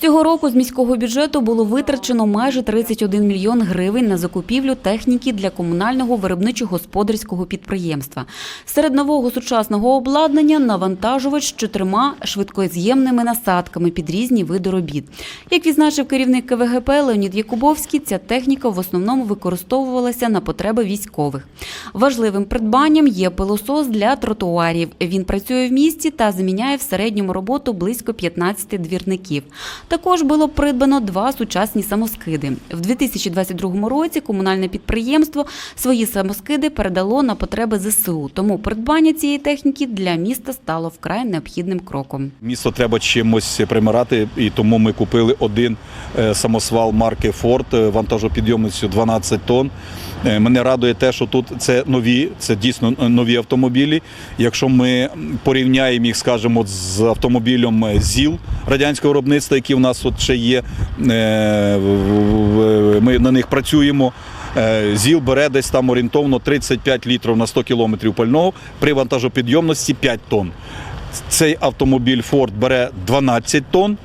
Цього року з міського бюджету було витрачено майже 31 мільйон гривень на закупівлю техніки для комунального виробничо-господарського підприємства. Серед нового сучасного обладнання навантажувач з чотирма швидкоз'ємними насадками під різні види робіт. Як відзначив керівник КВГП Леонід Якубовський, ця техніка в основному використовувалася на потреби військових. Важливим придбанням є пилосос для тротуарів. Він працює в місті та заміняє в середньому роботу близько 15 двірників. Також було придбано два сучасні самоскиди. В 2022 році комунальне підприємство свої самоскиди передало на потреби ЗСУ. Тому придбання цієї техніки для міста стало вкрай необхідним кроком. Місто треба чимось примирати, і тому ми купили один е, самосвал марки Ford е, вантажопідйомністю 12 тонн. Е, Мене радує те, що тут це нові, це дійсно нові автомобілі. Якщо ми порівняємо їх, скажімо, з автомобілем ЗІЛ радянського виробництва, які в нас от ще є, е, ми на них працюємо. Е, ЗІЛ бере десь там орієнтовно 35 літрів на 100 кілометрів пального при вантажопідйомності 5 тонн. Цей автомобіль Ford бере 12 тонн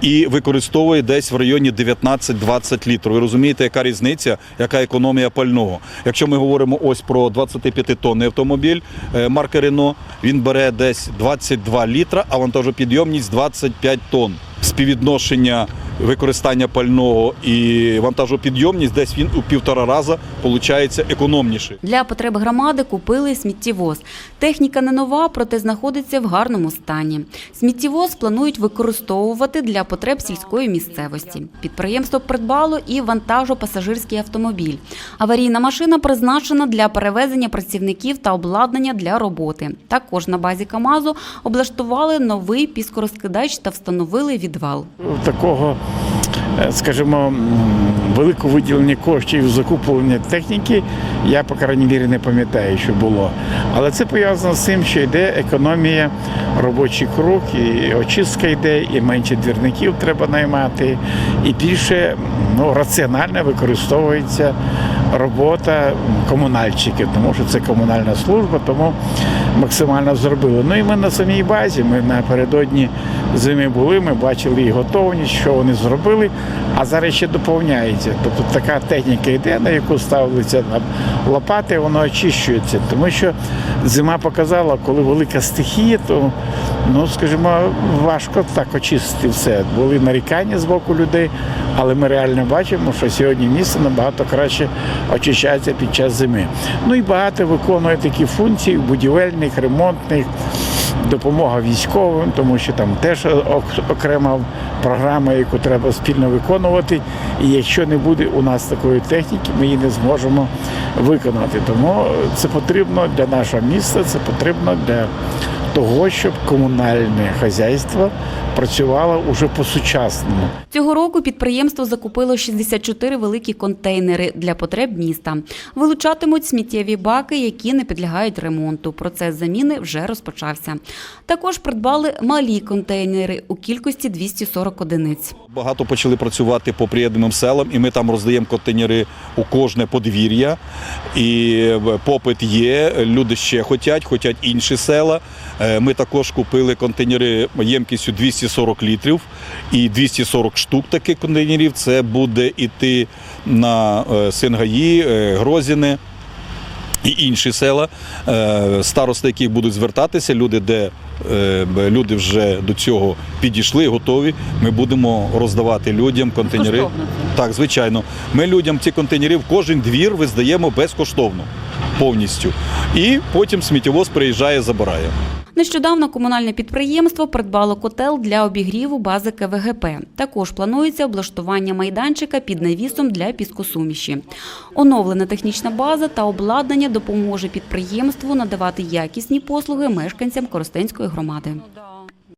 і використовує десь в районі 19-20 літрів. Ви розумієте, яка різниця, яка економія пального. Якщо ми говоримо ось про 25 тонний автомобіль е, марки Renault, він бере десь 22 літра, а вантажопідйомність 25 тонн. Співвідношення використання пального і вантажопідйомність десь він у півтора рази виходить економніше. Для потреб громади купили сміттєвоз. Техніка не нова, проте знаходиться в гарному стані. Сміттєвоз планують використовувати для потреб сільської місцевості. Підприємство придбало і вантажо-пасажирський автомобіль. Аварійна машина призначена для перевезення працівників та обладнання для роботи. Також на базі КАМАЗу облаштували новий піскорозкидач та встановили відвал. такого, скажімо, м, великого виділення коштів закуплення техніки, я, по крайній мірі, не пам'ятаю, що було. Але це пов'язано з тим, що йде економія робочий круг, і очистка йде, і менше двірників треба наймати, і більше ну, раціонально використовується робота комунальщиків, тому що це комунальна служба, тому максимально зробили. Ну і ми на самій базі, ми напередодні зими були, ми бачили їх готовність, що вони зробили, а зараз ще доповняється. Тобто така техніка йде, на яку ставляться лопати, воно очищується. Тому що зима показала, коли велика стихія, то ну скажімо, важко так очистити все. Були нарікання з боку людей, але ми реально бачимо, що сьогодні місто набагато краще очищається під час зими. Ну і багато виконує такі функції будівельних, ремонтних. Допомога військовим, тому що там теж окрема програма, яку треба спільно виконувати. І якщо не буде у нас такої техніки, ми її не зможемо виконати. Тому це потрібно для нашого міста, це потрібно для того, щоб комунальне хазяйство працювало уже по-сучасному. Цього року підприємство закупило 64 великі контейнери для потреб міста. Вилучатимуть сміттєві баки, які не підлягають ремонту. Процес заміни вже розпочався. Також придбали малі контейнери у кількості 240 одиниць. Багато почали працювати по приєднаним селам, і ми там роздаємо контейнери у кожне подвір'я. І е, попит є. Люди ще хочуть, хочуть інші села. Е, Ми також купили контейнери ємкістю 240 літрів і 240 штук таких контейнерів. Це буде йти на е, Сингаї, е, Грозіне і інші села, старости, які будуть звертатися, люди, де люди вже до цього підійшли, готові. Ми будемо роздавати людям контейнери. Безкоштовно Так, звичайно. Ми людям ці контейнери в кожен двір виздаємо безкоштовно повністю. І потім сміттєвоз приїжджає, забирає. Нещодавно комунальне підприємство придбало котел для обігріву бази КВГП. Також планується облаштування майданчика під навісом для піскосуміші. Оновлена технічна база та обладнання допоможе підприємству надавати якісні послуги мешканцям Коростенської громади.